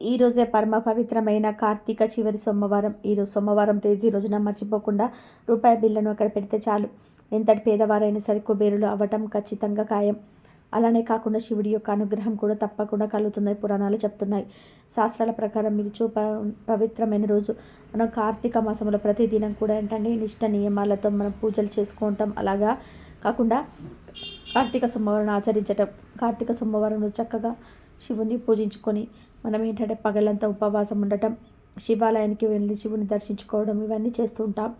ఈరోజే పరమ పవిత్రమైన కార్తీక చివరి సోమవారం ఈరోజు సోమవారం తేదీ రోజున మర్చిపోకుండా రూపాయి బిల్లను అక్కడ పెడితే చాలు. ఎంతటి పేదవారైనా సరే కుబేరులు అవ్వటం ఖచ్చితంగా ఖాయం. అలానే కాకుండా శివుడి యొక్క అనుగ్రహం కూడా తప్పకుండా కలుగుతుందని పురాణాలు చెప్తున్నాయి. శాస్త్రాల ప్రకారం మీరు చూప పవిత్రమైన రోజు. మనం కార్తీక మాసంలో ప్రతిదినం కూడా ఏంటంటే నిష్ట నియమాలతో మనం పూజలు చేసుకుంటాం. అలాగా కాకుండా కార్తీక సోమవారం ఆచరించటం. కార్తీక సోమవారం చక్కగా శివుని పూజించుకొని మనం ఏంటంటే పగలంతా ఉపవాసం ఉండటం శివాలయానికి వెళ్ళి శివుని దర్శించుకోవడం ఇవన్నీ చేస్తూ ఉంటాం.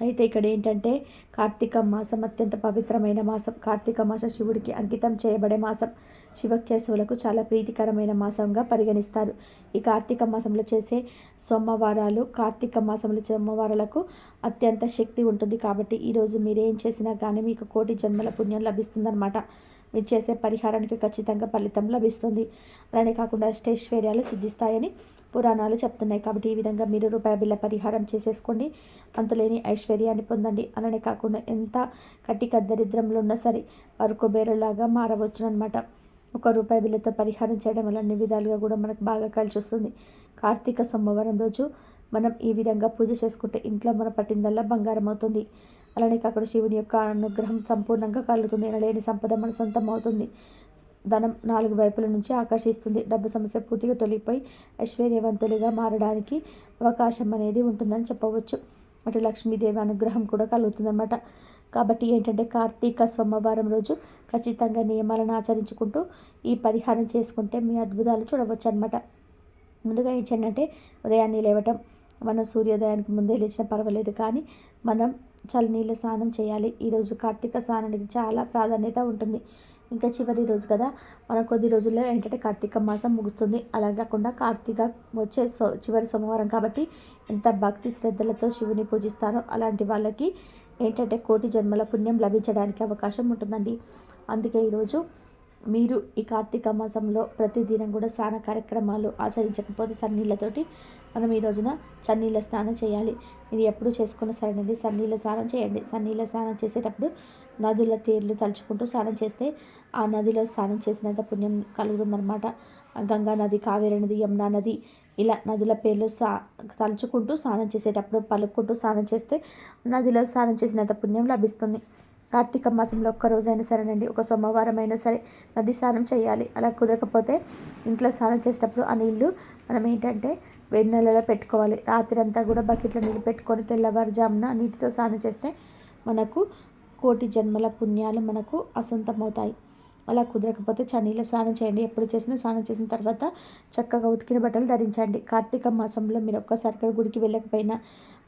అయితే ఇక్కడ ఏంటంటే కార్తీక మాసం అత్యంత పవిత్రమైన మాసం. కార్తీక మాసం శివుడికి అంకితం చేయబడే మాసం. శివకేశవులకు చాలా ప్రీతికరమైన మాసంగా పరిగణిస్తారు. ఈ కార్తీక మాసంలో చేసే సోమవారాలు కార్తీక మాసంలో సోమవారాలకు అత్యంత శక్తి ఉంటుంది కాబట్టి ఈరోజు మీరు ఏం చేసినా కానీ మీకు కోటి జన్మల పుణ్యం లభిస్తుందన్నమాట. మీరు చేసే పరిహారానికి ఖచ్చితంగా ఫలితం లభిస్తుంది. అలానే కాకుండా అష్టైశ్వర్యాలు సిద్ధిస్తాయని పురాణాలు చెప్తున్నాయి. కాబట్టి ఈ విధంగా మీరు రూపాయి బిల్ల పరిహారం చేసేసుకోండి. అంతలేని ఐశ్వర్యాన్ని పొందండి. అలానే కాకుండా ఎంత కట్టిక దరిద్రంలో ఉన్నా సరే వరకు బేరులాగా మారవచ్చు అనమాట ఒక రూపాయి బిల్లతో పరిహారం చేయడం వల్ల అన్ని విధాలుగా కూడా మనకు బాగా కలిసి వస్తుంది. కార్తీక సోమవారం రోజు మనం ఈ విధంగా పూజ చేసుకుంటే ఇంట్లో మన పట్టిందల్లా బంగారం అవుతుంది. అలానే అక్కడ శివుని యొక్క అనుగ్రహం సంపూర్ణంగా కలుగుతుంది. లేని సంపద మన సొంతం అవుతుంది ధనం నాలుగు వైపుల నుంచి ఆకర్షిస్తుంది. డబ్బు సమస్య పూర్తిగా తొలిపోయి ఐశ్వర్యవంతులుగా మారడానికి అవకాశం అనేది ఉంటుందని చెప్పవచ్చు. అటు లక్ష్మీదేవి అనుగ్రహం కూడా కలుగుతుందన్నమాట. కాబట్టి ఏంటంటే కార్తీక సోమవారం రోజు ఖచ్చితంగా నియమాలను ఆచరించుకుంటూ ఈ పరిహారం చేసుకుంటే మీ అద్భుతాలు చూడవచ్చు అనమాట ముందుగా ఏం చేయండి అంటే ఉదయాన్నే లేవటం. మన సూర్యోదయానికి ముందే లేచినా పర్వాలేదు కానీ మనం చలినీళ్ళ స్నానం చేయాలి. ఈరోజు కార్తీక స్నానానికి చాలా ప్రాధాన్యత ఉంటుంది. ఇంకా చివరి రోజు కదా? మన కొద్ది రోజుల్లో ఏంటంటే కార్తీక మాసం ముగుస్తుంది. అలా కాకుండా కార్తీక వచ్చే సో చివరి సోమవారం కాబట్టి ఎంత భక్తి శ్రద్ధలతో శివుని పూజిస్తారో అలాంటి వాళ్ళకి ఏంటంటే కోటి జన్మల పుణ్యం లభించడానికి అవకాశం ఉంటుందండి. అందుకే ఈరోజు మీరు ఈ కార్తీక మాసంలో ప్రతిదినం కూడా స్నాన కార్యక్రమాలు ఆచరించకపోతే సన్నీళ్ళతోటి మనం ఈ రోజున చన్నీళ్ళ స్నానం చేయాలి. ఇది ఎప్పుడు చేసుకున్న సరేనండి. సన్నీళ్ళ స్నానం చేయండి. సన్నీళ్ళ స్నానం చేసేటప్పుడు నదుల తీర్లు తలుచుకుంటూ స్నానం చేస్తే ఆ నదిలో స్నానం చేసినంత పుణ్యం కలుగుతుందన్నమాట. గంగా నది కావేరి నది యమునా నది ఇలా నదుల పేర్లు సా తలుచుకుంటూ స్నానం చేసేటప్పుడు పలుకుంటూ స్నానం చేస్తే నదిలో స్నానం చేసినంత పుణ్యం లభిస్తుంది. కార్తీక మాసంలో ఒక్క రోజైనా సరేనండి. ఒక సోమవారం అయినా సరే నది స్నానం చేయాలి. అలా కుదరకపోతే ఇంట్లో స్నానం చేసేటప్పుడు ఆ నీళ్ళు మనం ఏంటంటే వేడి నెలలో పెట్టుకోవాలి. రాత్రి అంతా కూడా బకెట్లో నీళ్ళు పెట్టుకొని తెల్లవారుజామున నీటితో స్నానం చేస్తే మనకు కోటి జన్మల పుణ్యాలు మనకు అసొంతమవుతాయి. అలా కుదరకపోతే చనీలో స్నానం చేయండి. ఎప్పుడు చేసినా స్నానం చేసిన తర్వాత చక్కగా ఉతికిన బట్టలు ధరించండి. కార్తీక మాసంలో మీరు ఒక్కసారి గుడికి వెళ్ళకపోయినా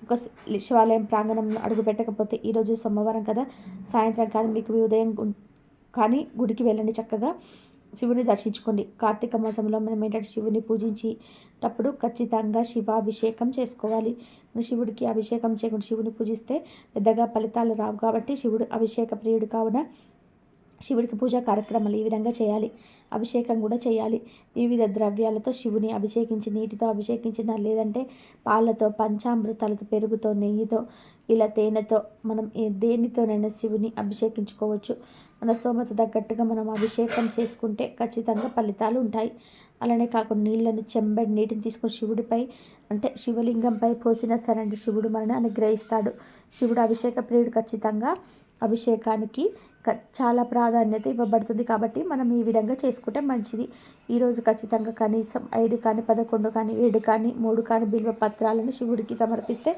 ఒక శివాలయం ప్రాంగణంలో అడుగు పెట్టకపోతే ఈరోజు సోమవారం కదా. సాయంత్రం కానీ మీకు ఉదయం కానీ గుడికి వెళ్ళండి చక్కగా. శివుని దర్శించుకోండి. కార్తీక మాసంలో మనం ఏంటంటే శివుని పూజించి తప్పుడు ఖచ్చితంగా శివాభిషేకం చేసుకోవాలి. శివుడికి అభిషేకం చేయకుండా శివుని పూజిస్తే పెద్దగా ఫలితాలు రావు కాబట్టి శివుడు అభిషేక ప్రియుడు కావున శివుడికి పూజా కార్యక్రమాలు ఈ విధంగా చేయాలి. అభిషేకం కూడా చేయాలి. వివిధ ద్రవ్యాలతో శివుని అభిషేకించి నీటితో అభిషేకించిన లేదంటే పాలతో పంచామృతాలతో పెరుగుతో నెయ్యితో ఇలా తేనెతో మనం దేనితోనైనా శివుని అభిషేకించుకోవచ్చు. మన సోమత తగ్గట్టుగా మనం అభిషేకం చేసుకుంటే ఖచ్చితంగా ఫలితాలు ఉంటాయి. అలానే కాకుండా నీళ్ళను చెంబడి నీటిని తీసుకొని శివుడిపై అంటే శివలింగంపై పోసిన సరే శివుడు మనని అనుగ్రహిస్తాడు. శివుడు అభిషేక ప్రియుడు ఖచ్చితంగా అభిషేకానికి చాలా ప్రాధాన్యత ఇవ్వబడుతుంది కాబట్టి మనం ఈ విధంగా చేసుకుంటే మంచిది. ఈరోజు ఖచ్చితంగా కనీసం ఐదు కానీ పదకొండు కానీ ఏడు కానీ మూడు కానీ బిల్వ పత్రాలను శివుడికి సమర్పిస్తే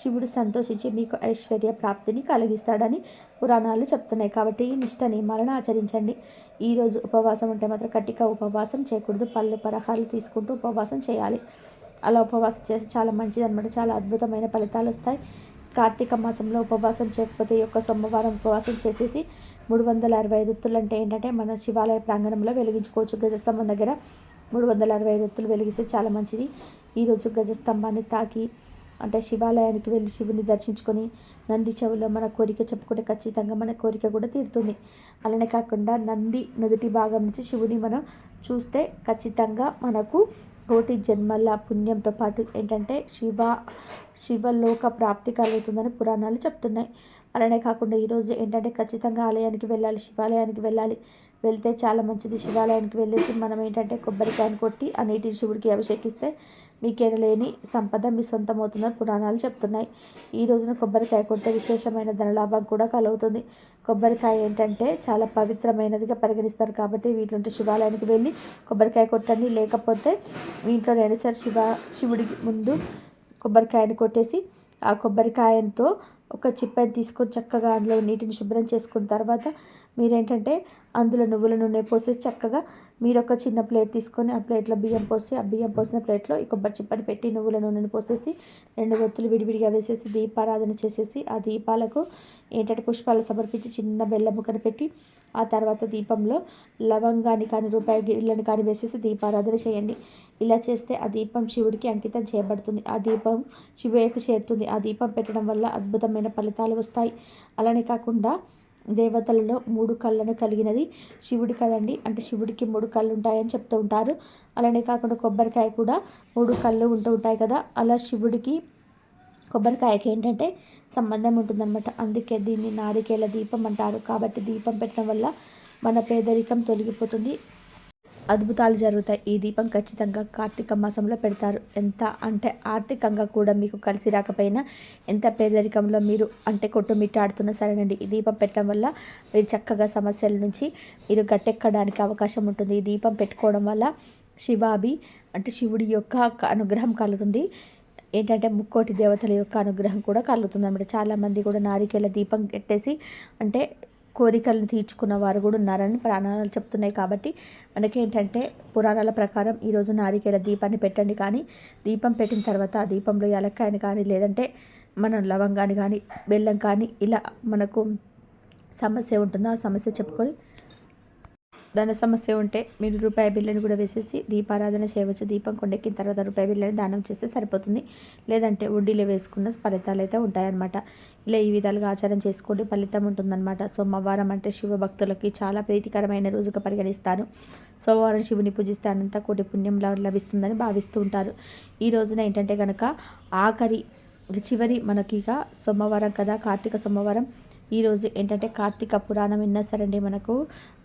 శివుడు సంతోషించి మీకు ఐశ్వర్య ప్రాప్తిని కలిగిస్తాడని పురాణాలు చెప్తున్నాయి. కాబట్టి ఈ నిష్ట నియమాలను ఆచరించండి. ఈరోజు ఉపవాసం ఉంటే మాత్రం కట్టిక ఉపవాసం చేయకూడదు. పళ్ళు పరహాలు తీసుకుంటూ ఉపవాసం చేయాలి. అలా ఉపవాసం చేసి చాలా మంచిది అనమాట చాలా అద్భుతమైన ఫలితాలు వస్తాయి. కార్తీక మాసంలో ఉపవాసం చేయకపోతే ఈ యొక్క సోమవారం ఉపవాసం చేసేసి మూడు వందల అరవై ఐదు ఒత్తులు అంటే ఏంటంటే మన శివాలయ ప్రాంగణంలో వెలిగించుకోవచ్చు. గజస్తంభం దగ్గర మూడు వందల అరవై ఐదు ఒత్తులు వెలిగిస్తే చాలా మంచిది. ఈరోజు గజస్తంభాన్ని తాకి అంటే శివాలయానికి వెళ్ళి శివుని దర్శించుకొని నంది చెవులో మన కోరిక చెప్పుకుంటే ఖచ్చితంగా మన కోరిక కూడా తీరుతుంది. అలానే కాకుండా నంది నుదుటి భాగం నుంచి శివుని మనం చూస్తే ఖచ్చితంగా మనకు కోటి జన్మల పుణ్యంతో పాటు ఏంటంటే శివ శివలోక ప్రాప్తి కలుగుతుందని పురాణాలు చెప్తున్నాయి. అలానే కాకుండా ఈరోజు ఏంటంటే ఖచ్చితంగా ఆలయానికి వెళ్ళాలి శివాలయానికి వెళ్ళాలి. వెళ్తే చాలా మంచిది. శివాలయానికి వెళ్ళేసి మనం ఏంటంటే కొబ్బరికాయను కొట్టి ఆ నీటిని శివుడికి అభిషేకిస్తే మీకెనలేని సంపద మీ సొంతమవుతుందని పురాణాలు చెప్తున్నాయి. ఈ రోజున కొబ్బరికాయ కొడితే విశేషమైన ధనలాభం కూడా కలుగుతుంది. కొబ్బరికాయ ఏంటంటే చాలా పవిత్రమైనదిగా పరిగణిస్తారు కాబట్టి వీటిలో శివాలయానికి వెళ్ళి కొబ్బరికాయ కొట్టండి. లేకపోతే మీ ఇంట్లో సరే శివ శివుడికి ముందు కొబ్బరికాయని కొట్టేసి ఆ కొబ్బరికాయంతో ఒక చిప్పని తీసుకొని చక్కగా అందులో నీటిని శుభ్రం చేసుకున్న తర్వాత మీరేంటంటే అందులో నువ్వుల నూనె పోసి చక్కగా మీరు ఒక చిన్న ప్లేట్ తీసుకొని ఆ ప్లేట్లో బియ్యం పోసి ఆ బియ్యం పోసిన ప్లేట్లో ఈ కొబ్బరి చిప్పని పెట్టి నువ్వుల నూనెను పోసేసి రెండు ఒత్తులు విడివిడిగా వేసేసి దీపారాధన చేసేసి ఆ దీపాలకు ఏంటంటే పుష్పాలు సమర్పించి చిన్న బెల్లం ముక్కను పెట్టి ఆ తర్వాత దీపంలో లవంగాన్ని కానీ రూపాయి గిళ్ళని కానీ వేసేసి దీపారాధన చేయండి. ఇలా చేస్తే ఆ దీపం శివుడికి అంకితం చేయబడుతుంది ఆ దీపం శివుడికి చేరుతుంది. ఆ దీపం పెట్టడం వల్ల అద్భుతమైన ఫలితాలు వస్తాయి. అలానే కాకుండా దేవతలలో మూడు కళ్ళను కలిగినది శివుడి కదండి. అంటే శివుడికి మూడు కళ్ళు ఉంటాయని చెప్తూ ఉంటారు. అలానే కాకుండా కొబ్బరికాయ కూడా మూడు కళ్ళు ఉంటూ ఉంటాయి కదా. అలా శివుడికి కొబ్బరికాయకి ఏంటంటే సంబంధం ఉంటుందన్నమాట. అందుకే దీన్ని నారికేల దీపం అంటారు. కాబట్టి దీపం పెట్టడం వల్ల మన పేదరికం తొలగిపోతుంది. అద్భుతాలు జరుగుతాయి. ఈ దీపం ఖచ్చితంగా కార్తీక మాసంలో పెడతారు. ఎంత అంటే ఆర్థికంగా కూడా మీకు కలిసి రాకపోయినా ఎంత పేదరికంలో మీరు అంటే కొట్టుమిట్టాడుతున్నా సరేనండి. ఈ దీపం పెట్టడం వల్ల మీరు చక్కగా సమస్యల నుంచి మీరు గట్టెక్కడానికి అవకాశం ఉంటుంది. ఈ దీపం పెట్టుకోవడం వల్ల శివాబి అంటే శివుడి యొక్క అనుగ్రహం కలుగుతుంది. ఏంటంటే ముక్కోటి దేవతల యొక్క అనుగ్రహం కూడా కలుగుతుంది అనమాట చాలామంది కూడా నారికేల దీపం పెట్టేసి అంటే కోరికలను తీర్చుకున్న వారు కూడా ఉన్నారని ప్రాణాలు చెప్తున్నాయి కాబట్టి మనకేంటంటే పురాణాల ప్రకారం ఈరోజు నారికేల దీపాన్ని పెట్టండి కానీ దీపం పెట్టిన తర్వాత ఆ దీపంలో ఎలక్కాయని కానీ లేదంటే మనం లవంగాన్ని కానీ బెల్లం కానీ ఇలా మనకు సమస్య ఉంటుందో ఆ సమస్య చెప్పుకొని ధన సమస్య ఉంటే మీరు రూపాయి బిల్లుని కూడా వేసేసి దీపారాధన చేయవచ్చు. దీపం కొండెక్కిన తర్వాత రూపాయి బిల్లని దానం చేస్తే సరిపోతుంది. లేదంటే వడ్డీలో వేసుకున్న ఫలితాలు అయితే ఉంటాయన్నమాట. ఇలా ఈ విధాలుగా ఆచారం చేసుకోండి. ఫలితం ఉంటుందన్నమాట. సోమవారం అంటే శివ భక్తులకి చాలా ప్రీతికరమైన రోజుగా పరిగణిస్తారు. సోమవారం శివుని పూజిస్తే అనంత కోటి పుణ్యం లభిస్తుందని భావిస్తూ ఉంటారు. ఈ రోజున ఏంటంటే కనుక ఆఖరి చివరి మనకి ఇక సోమవారం కదా. కార్తీక సోమవారం ఈరోజు ఏంటంటే కార్తీక పురాణం విన్నా సరండి మనకు.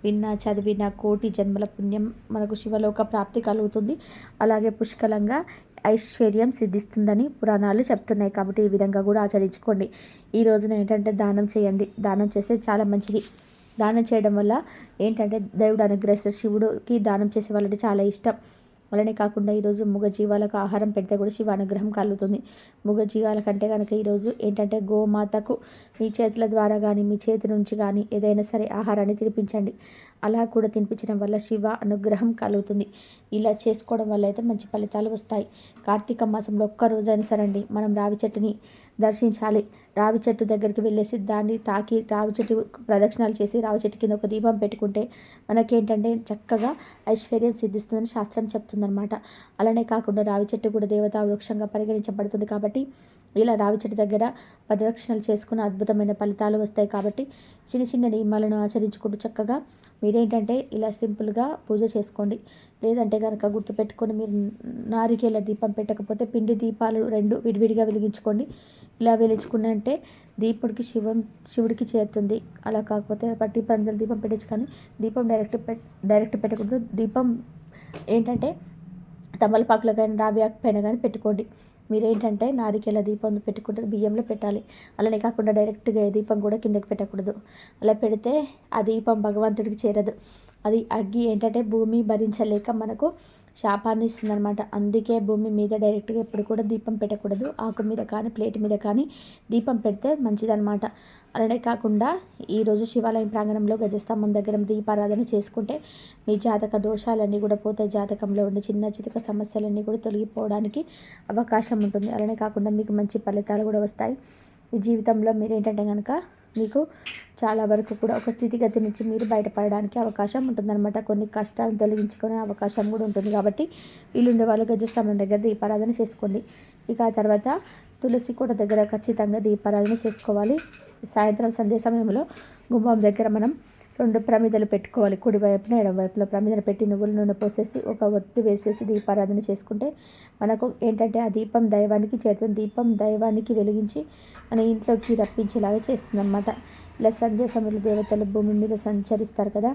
విన్న చదివిన కోటి జన్మల పుణ్యం మనకు శివలోక ప్రాప్తి కలుగుతుంది. అలాగే పుష్కలంగా ఐశ్వర్యం సిద్ధిస్తుందని పురాణాలు చెప్తున్నాయి కాబట్టి ఈ విధంగా కూడా ఆచరించుకోండి. ఈ రోజున ఏంటంటే దానం చేయండి. దానం చేస్తే చాలా మంచిది. దానం చేయడం వల్ల ఏంటంటే దేవుడు అనుగ్రహిస్తే శివుడికి దానం చేసే వాళ్ళంటే చాలా ఇష్టం. అలానే కాకుండా ఈరోజు జీవాలకు ఆహారం పెడితే కూడా శివ అనుగ్రహం కలుగుతుంది. జీవాల కంటే కనుక ఈరోజు ఏంటంటే గోమాతకు మీ చేతుల ద్వారా కానీ మీ చేతి నుంచి కానీ ఏదైనా సరే ఆహారాన్ని తినిపించండి. అలా కూడా తినిపించడం వల్ల శివ అనుగ్రహం కలుగుతుంది. ఇలా చేసుకోవడం వల్ల అయితే మంచి ఫలితాలు వస్తాయి. కార్తీక మాసంలో ఒక్క రోజైనా అండి మనం రావి చెట్టుని దర్శించాలి. రావి చెట్టు దగ్గరికి వెళ్ళేసి దాన్ని తాకి రావి చెట్టు ప్రదక్షిణాలు చేసి రావి చెట్టు కింద ఒక దీపం పెట్టుకుంటే మనకేంటంటే చక్కగా ఐశ్వర్యం సిద్ధిస్తుందని శాస్త్రం చెప్తుందనమాట అలానే కాకుండా రావి చెట్టు కూడా దేవతా వృక్షంగా పరిగణించబడుతుంది కాబట్టి ఇలా రావి చెట్టు దగ్గర ప్రదక్షిణలు చేసుకున్న అద్భుతమైన ఫలితాలు వస్తాయి కాబట్టి చిన్న చిన్న నియమాలను ఆచరించుకుంటూ చక్కగా మీరేంటంటే ఇలా సింపుల్గా పూజ చేసుకోండి. లేదంటే కనుక గుర్తుపెట్టుకొని మీరు నారికేళ్ళ దీపం పెట్టకపోతే పిండి దీపాలు రెండు విడివిడిగా వెలిగించుకోండి. ఇలా అంటే దీపుడికి శివం శివుడికి చేరుతుంది. అలా కాకపోతే పట్టి పందల దీపం పెట్టచ్చు కానీ దీపం డైరెక్ట్ పెట్ డైరెక్ట్ పెట్టకూడదు. దీపం ఏంటంటే తమలపాకులు కానీ రావి పైన కానీ పెట్టుకోండి. మీరేంటంటే నారికేల దీపం పెట్టుకుంటే బియ్యంలో పెట్టాలి. అలానే కాకుండా డైరెక్ట్గా ఏ దీపం కూడా కిందకి పెట్టకూడదు. అలా పెడితే ఆ దీపం భగవంతుడికి చేరదు. అది అగ్గి ఏంటంటే భూమి భరించలేక మనకు శాపాన్ని ఇస్తుందన్నమాట. అందుకే భూమి మీద డైరెక్ట్గా ఎప్పుడు కూడా దీపం పెట్టకూడదు. ఆకు మీద కానీ ప్లేట్ మీద కానీ దీపం పెడితే మంచిదనమాట అలానే కాకుండా ఈరోజు శివాలయం ప్రాంగణంలో గజస్తంభం దగ్గర దీపారాధన చేసుకుంటే మీ జాతక దోషాలన్నీ కూడా పోతే జాతకంలో ఉండే చిన్న చితక సమస్యలన్నీ కూడా తొలగిపోవడానికి అవకాశం ఉంటుంది. అలానే కాకుండా మీకు మంచి ఫలితాలు కూడా వస్తాయి. ఈ జీవితంలో మీరు ఏంటంటే కనుక మీకు చాలా వరకు కూడా ఒక స్థితిగతి నుంచి మీరు బయటపడడానికి అవకాశం ఉంటుందన్నమాట. కొన్ని కష్టాలను తొలగించుకునే అవకాశం కూడా ఉంటుంది కాబట్టి వీళ్ళుండే వాళ్ళు గజస్తంభం దగ్గర దీపారాధన చేసుకోండి. ఇక ఆ తర్వాత తులసి కోట దగ్గర ఖచ్చితంగా దీపారాధన చేసుకోవాలి. సాయంత్రం సంధ్య సమయంలో గుమ్మం దగ్గర మనం రెండు ప్రమిదలు పెట్టుకోవాలి. కుడి వైపున ఎడమ వైపులో ప్రమిదలు పెట్టి నువ్వుల నూనె పోసేసి ఒక ఒత్తి వేసేసి దీపారాధన చేసుకుంటే మనకు ఏంటంటే ఆ దీపం దైవానికి చేతున్న దీపం దైవానికి వెలిగించి మన ఇంట్లోకి రప్పించేలాగా చేస్తుందన్నమాట. ఇలా సంధ్య సమయంలో దేవతలు భూమి మీద సంచరిస్తారు కదా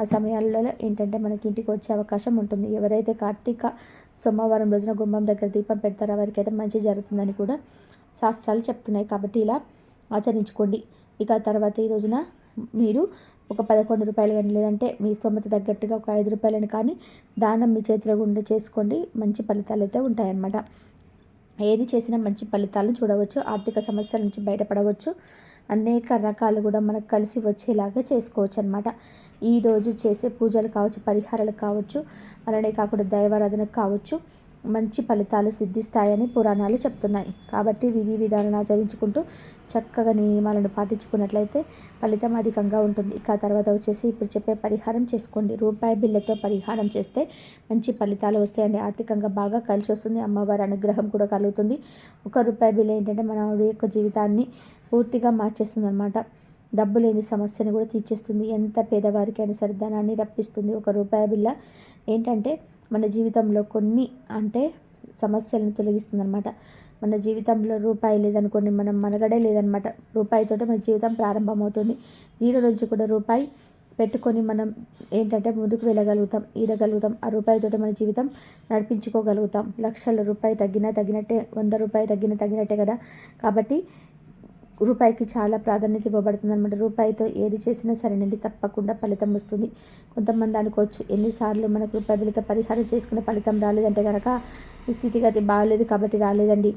ఆ సమయాల్లో ఏంటంటే మనకి ఇంటికి వచ్చే అవకాశం ఉంటుంది. ఎవరైతే కార్తీక సోమవారం రోజున గుమ్మం దగ్గర దీపం పెడతారో వారికైతే మంచి జరుగుతుందని కూడా శాస్త్రాలు చెప్తున్నాయి. కాబట్టి ఇలా ఆచరించుకోండి. ఇక తర్వాత ఈ రోజున మీరు ఒక పదకొండు రూపాయలు కానీ లేదంటే మీ స్తోమత తగ్గట్టుగా ఒక ఐదు రూపాయలని కానీ దానం మీ చేతిలో గుండె చేసుకోండి. మంచి ఫలితాలు అయితే ఉంటాయన్నమాట. ఏది చేసినా మంచి ఫలితాలను చూడవచ్చు. ఆర్థిక సమస్యల నుంచి బయటపడవచ్చు. అనేక రకాలు కూడా మనకు కలిసి వచ్చేలాగా చేసుకోవచ్చు అనమాట ఈరోజు చేసే పూజలు కావచ్చు పరిహారాలు కావచ్చు అలానే కాకుండా దైవారాధన కావచ్చు. మంచి ఫలితాలు సిద్ధిస్తాయని పురాణాలు చెప్తున్నాయి. కాబట్టి విధి విధానాలు ఆచరించుకుంటూ చక్కగా నియమాలను పాటించుకున్నట్లయితే ఫలితం అధికంగా ఉంటుంది. ఇక తర్వాత వచ్చేసి ఇప్పుడు చెప్పే పరిహారం చేసుకోండి. రూపాయి బిల్లతో పరిహారం చేస్తే మంచి ఫలితాలు వస్తాయండి. ఆర్థికంగా బాగా కలిసి వస్తుంది. అమ్మవారి అనుగ్రహం కూడా కలుగుతుంది. ఒక రూపాయి బిల్ ఏంటంటే మన యొక్క జీవితాన్ని పూర్తిగా మార్చేస్తుంది అనమాట డబ్బు లేని సమస్యను కూడా తీర్చేస్తుంది. ఎంత పేదవారికైనా సరే ధనాన్ని రప్పిస్తుంది. ఒక రూపాయి బిల్ల ఏంటంటే మన జీవితంలో కొన్ని అంటే సమస్యలను తొలగిస్తుంది అనమాట మన జీవితంలో రూపాయి లేదనుకోండి మనం మనగడే లేదనమాట రూపాయితో మన జీవితం ప్రారంభమవుతుంది. జీరో నుంచి కూడా రూపాయి పెట్టుకొని మనం ఏంటంటే ముందుకు వెళ్ళగలుగుతాం ఈదగలుగుతాం ఆ రూపాయితోటి మన జీవితం నడిపించుకోగలుగుతాం. లక్షల రూపాయి తగ్గినా తగ్గినట్టే వంద రూపాయి తగ్గినా తగ్గినట్టే కదా. కాబట్టి రూపాయికి చాలా ప్రాధాన్యత ఇవ్వబడుతుంది అనమాట రూపాయితో ఏది చేసినా సరేనండి తప్పకుండా ఫలితం వస్తుంది. కొంతమంది అనుకోవచ్చు ఎన్నిసార్లు మనకు రూపాయి బిల్లుతో పరిహారం చేసుకునే ఫలితం రాలేదంటే కనుక మీ స్థితిగతి బాగాలేదు కాబట్టి రాలేదండి.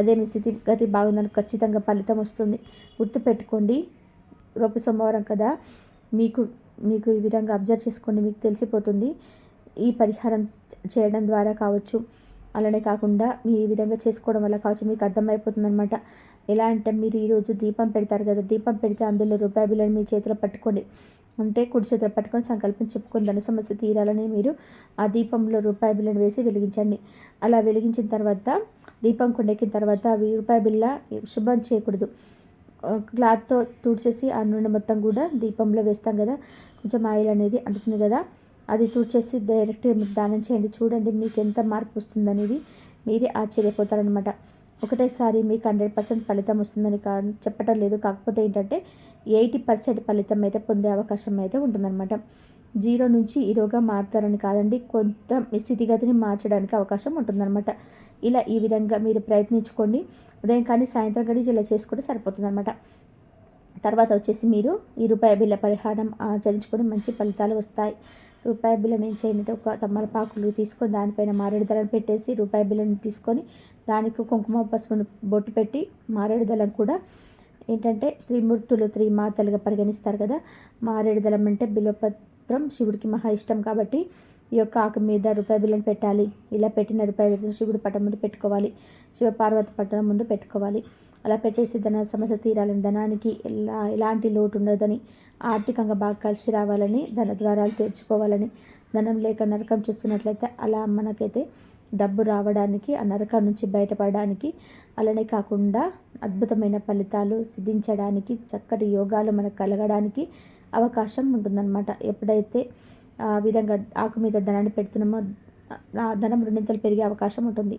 అదే మీ స్థితిగతి బాగుందని ఖచ్చితంగా ఫలితం వస్తుంది. గుర్తుపెట్టుకోండి రూప సోమవారం కదా మీకు మీకు ఈ విధంగా అబ్జర్వ్ చేసుకోండి మీకు తెలిసిపోతుంది. ఈ పరిహారం చేయడం ద్వారా కావచ్చు. అలానే కాకుండా మీ ఈ విధంగా చేసుకోవడం వల్ల కావచ్చు మీకు అర్థమైపోతుంది అనమాట ఎలా అంటే మీరు ఈరోజు దీపం పెడతారు కదా దీపం పెడితే అందులో రూపాయి బిల్లని మీ చేతిలో పట్టుకోండి అంటే కుడి చేతిలో పట్టుకొని సంకల్పం చెప్పుకొని ధన సమస్య తీరాలని మీరు ఆ దీపంలో రూపాయి బిల్లని వేసి వెలిగించండి. అలా వెలిగించిన తర్వాత దీపం కొండెక్కిన తర్వాత అవి రూపాయి బిల్ల శుభ్రం చేయకూడదు. క్లాత్తో తుడిచేసి ఆ నూనె మొత్తం కూడా దీపంలో వేస్తాం కదా కొంచెం ఆయిల్ అనేది అంటుతుంది కదా. అది తూచేసి డైరెక్ట్గా మీరు దానం చేయండి. చూడండి మీకు ఎంత మార్పు వస్తుందనేది మీరే ఆశ్చర్యపోతారనమాట ఒకటేసారి మీకు హండ్రెడ్ పర్సెంట్ ఫలితం వస్తుందని కా చెప్పటం లేదు. కాకపోతే ఏంటంటే ఎయిటీ పర్సెంట్ ఫలితం అయితే పొందే అవకాశం అయితే ఉంటుందన్నమాట. జీరో నుంచి హీరోగా మారుతారని కాదండి. కొంత మీ స్థితిగతిని మార్చడానికి అవకాశం ఉంటుందన్నమాట. ఇలా ఈ విధంగా మీరు ప్రయత్నించుకోండి. ఉదయం కానీ సాయంత్రం కానీ ఇలా చేసుకుంటే సరిపోతుందన్నమాట. తర్వాత వచ్చేసి మీరు ఈ రూపాయి బిల్ల పరిహారం ఆచరించుకొని మంచి ఫలితాలు వస్తాయి. రూపాయి బిల్లని నుంచి చేయండి ఒక తమలపాకులు తీసుకొని దానిపైన మారేడు దళం పెట్టేసి రూపాయి బిళ్ళని తీసుకొని దానికి కుంకుమ పసుపును బొట్టు పెట్టి మారేడు దళం కూడా ఏంటంటే త్రిమూర్తులు త్రిమాతలుగా పరిగణిస్తారు కదా. మారేడు దళం అంటే బిల్వపత్రం శివుడికి మహా ఇష్టం కాబట్టి ఈ యొక్క ఆకు మీద రూపాయి బిల్లని పెట్టాలి. ఇలా పెట్టిన రూపాయి బిల్లని శివుడి పట్టం ముందు పెట్టుకోవాలి. శివపార్వతి పట్టణం ముందు పెట్టుకోవాలి. అలా పెట్టేసి ధన సమస్య తీరాలని ధనానికి ఎలా ఎలాంటి లోటు ఉండదని ఆర్థికంగా బాగా కలిసి రావాలని ధన ద్వారాలు తెరుచుకోవాలని ధనం లేక నరకం చూస్తున్నట్లయితే అలా మనకైతే డబ్బు రావడానికి ఆ నరకం నుంచి బయటపడడానికి అలానే కాకుండా అద్భుతమైన ఫలితాలు సిద్ధించడానికి చక్కటి యోగాలు మనకు కలగడానికి అవకాశం ఉంటుందన్నమాట. ఎప్పుడైతే విధంగా ఆకు మీద ధనాన్ని పెడుతున్నామో ధనం రెండింతలు పెరిగే అవకాశం ఉంటుంది.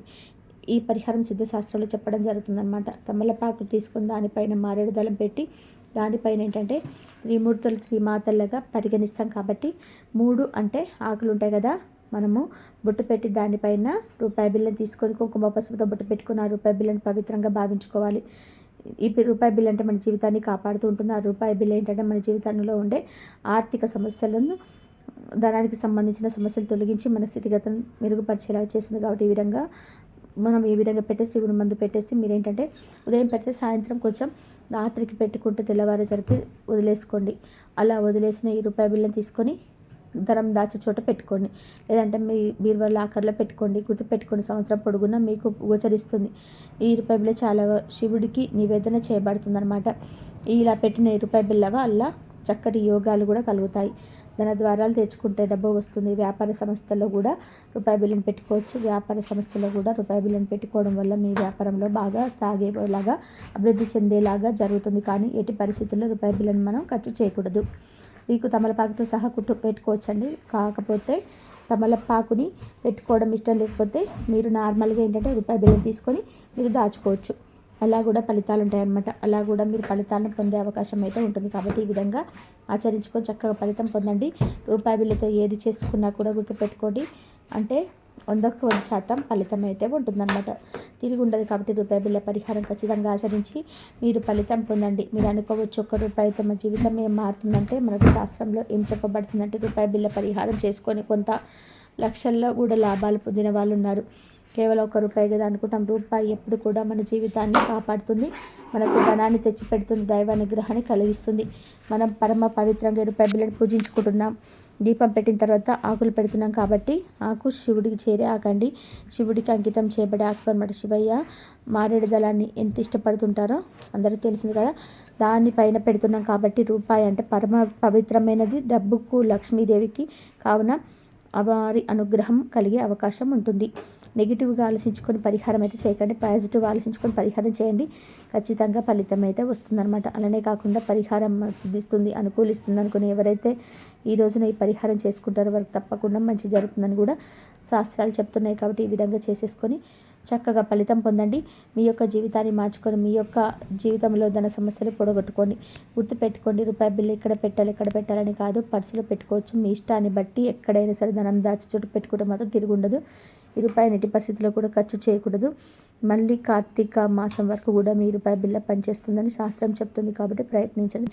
ఈ పరిహారం సిద్ధశాస్త్రంలో చెప్పడం జరుగుతుందన్నమాట. తమలపాకు తీసుకుని దానిపైన మారేడు దళం పెట్టి దానిపైన ఏంటంటే త్రిమూర్తులు త్రిమాతలుగా పరిగణిస్తాం కాబట్టి మూడు అంటే ఆకులు ఉంటాయి కదా మనము బొట్టు పెట్టి దానిపైన రూపాయి బిల్లని తీసుకొని కుంకుమ పసుపుతో బొట్టు పెట్టుకుని ఆ రూపాయి బిల్లని పవిత్రంగా భావించుకోవాలి. ఈ రూపాయి బిల్ అంటే మన జీవితాన్ని కాపాడుతూ ఉంటుంది. ఆ రూపాయి బిల్ ఏంటంటే మన జీవితంలో ఉండే ఆర్థిక సమస్యలను ధనానికి సంబంధించిన సమస్యలు తొలగించి మన స్థితిగతను మెరుగుపరిచేలా చేస్తుంది కాబట్టి ఈ విధంగా మనం ఏ విధంగా పెట్టేసి శివుని మందు పెట్టేసి మీరు ఏంటంటే ఉదయం పెడితే సాయంత్రం కొంచెం రాత్రికి పెట్టుకుంటే తెల్లవారేసరికి వదిలేసుకోండి. అలా వదిలేసిన ఈ రూపాయి బిల్లని తీసుకొని ధనం దాచే చోట పెట్టుకోండి. లేదంటే మీ బీరువా లాకర్లో పెట్టుకోండి గుర్తు పెట్టుకోండి సంవత్సరం పొడుగున మీకు గోచరిస్తుంది. ఈ రూపాయి బిల్ల చాలా శివుడికి నివేదన చేయబడుతుంది అనమాట ఇలా పెట్టిన ఈ రూపాయి బిల్ల వల్ల చక్కటి యోగాలు కూడా కలుగుతాయి. ధన ద్వారాలు తెచ్చుకుంటే డబ్బు వస్తుంది. వ్యాపార సంస్థల్లో కూడా రూపాయి బిల్లును పెట్టుకోవచ్చు. వ్యాపార సంస్థలో కూడా రూపాయి బిల్లును పెట్టుకోవడం వల్ల మీ వ్యాపారంలో బాగా సాగేలాగా అభివృద్ధి చెందేలాగా జరుగుతుంది. కానీ ఎట్టి పరిస్థితుల్లో రూపాయి బిల్లును మనం ఖర్చు చేయకూడదు. మీకు తమలపాకుతో సహా కుట్టు పెట్టుకోవచ్చండి. కాకపోతే తమలపాకుని పెట్టుకోవడం ఇష్టం లేకపోతే మీరు నార్మల్గా ఏంటంటే రూపాయి బిల్లు తీసుకొని మీరు దాచుకోవచ్చు. అలా కూడా ఫలితాలు ఉంటాయన్నమాట అలా కూడా మీరు ఫలితాలను పొందే అవకాశం అయితే ఉంటుంది. కాబట్టి ఈ విధంగా ఆచరించుకొని చక్కగా ఫలితం పొందండి. రూపాయి బిల్లుతో ఏది చేసుకున్నా కూడా గుర్తుపెట్టుకోండి. అంటే వందకు వంద శాతం ఫలితం అయితే ఉంటుందన్నమాట. తిరిగి ఉండదు కాబట్టి రూపాయి బిల్ల పరిహారం ఖచ్చితంగా ఆచరించి మీరు ఫలితం పొందండి. మీరు అనుకోవచ్చు ఒక్క రూపాయితో మా జీవితం ఏం మారుతుందంటే మనకు శాస్త్రంలో ఏం చెప్పబడుతుందంటే రూపాయి బిల్ల పరిహారం చేసుకొని కొంత లక్షల్లో కూడా లాభాలు పొందిన వాళ్ళు ఉన్నారు కేవలం ఒక రూపాయి కదా అనుకుంటాం. రూపాయి ఎప్పుడు కూడా మన జీవితాన్ని కాపాడుతుంది. మనకు ధనాన్ని తెచ్చిపెడుతుంది. దైవ అనుగ్రహాన్ని కలిగిస్తుంది. మనం పరమ పవిత్రంగా రూపాయి బిల్లని పూజించుకుంటున్నాం. దీపం పెట్టిన తర్వాత ఆకులు పెడుతున్నాం కాబట్టి ఆకు శివుడికి చేరే ఆకండి శివుడికి అంకితం చేయబడే ఆకు అనమాట శివయ్య. మారేడు దళాన్ని ఎంత ఇష్టపడుతుంటారో అందరికీ తెలిసింది కదా. దాన్ని పైన పెడుతున్నాం కాబట్టి రూపాయి అంటే పరమ పవిత్రమైనది. డబ్బుకు లక్ష్మీదేవికి కావున వారి అనుగ్రహం కలిగే అవకాశం ఉంటుంది. నెగిటివ్గా ఆలోచించుకొని పరిహారం అయితే చేయకండి పాజిటివ్ ఆలోచించుకొని పరిహారం చేయండి. ఖచ్చితంగా ఫలితం అయితే వస్తుందన్నమాట. అలానే కాకుండా పరిహారం సిద్ధిస్తుంది అనుకూలిస్తుంది అనుకుని ఎవరైతే ఈ రోజున ఈ పరిహారం చేసుకుంటారో వారికి తప్పకుండా మంచి జరుగుతుందని కూడా శాస్త్రాలు చెప్తున్నాయి కాబట్టి ఈ విధంగా చేసేసుకొని చక్కగా ఫలితం పొందండి. మీ యొక్క జీవితాన్ని మార్చుకొని మీ యొక్క జీవితంలో ధన సమస్యలు పొడగొట్టుకోండి. గుర్తుపెట్టుకోండి రూపాయి బిల్లు ఎక్కడ పెట్టాలి ఎక్కడ పెట్టాలని కాదు. పర్సులో పెట్టుకోవచ్చు. మీ ఇష్టాన్ని బట్టి ఎక్కడైనా సరే ధనం దాచి చోటు పెట్టుకుంటే మాత్రం తిరిగి ఉండదు. రూపాయి నెట్టి పరిస్థితుల్లో కూడా ఖర్చు చేయకూడదు. మళ్ళీ కార్తీక మాసం వరకు కూడా మీ రూపాయి బిల్ల పనిచేస్తుందని శాస్త్రం చెప్తుంది కాబట్టి ప్రయత్నించండి.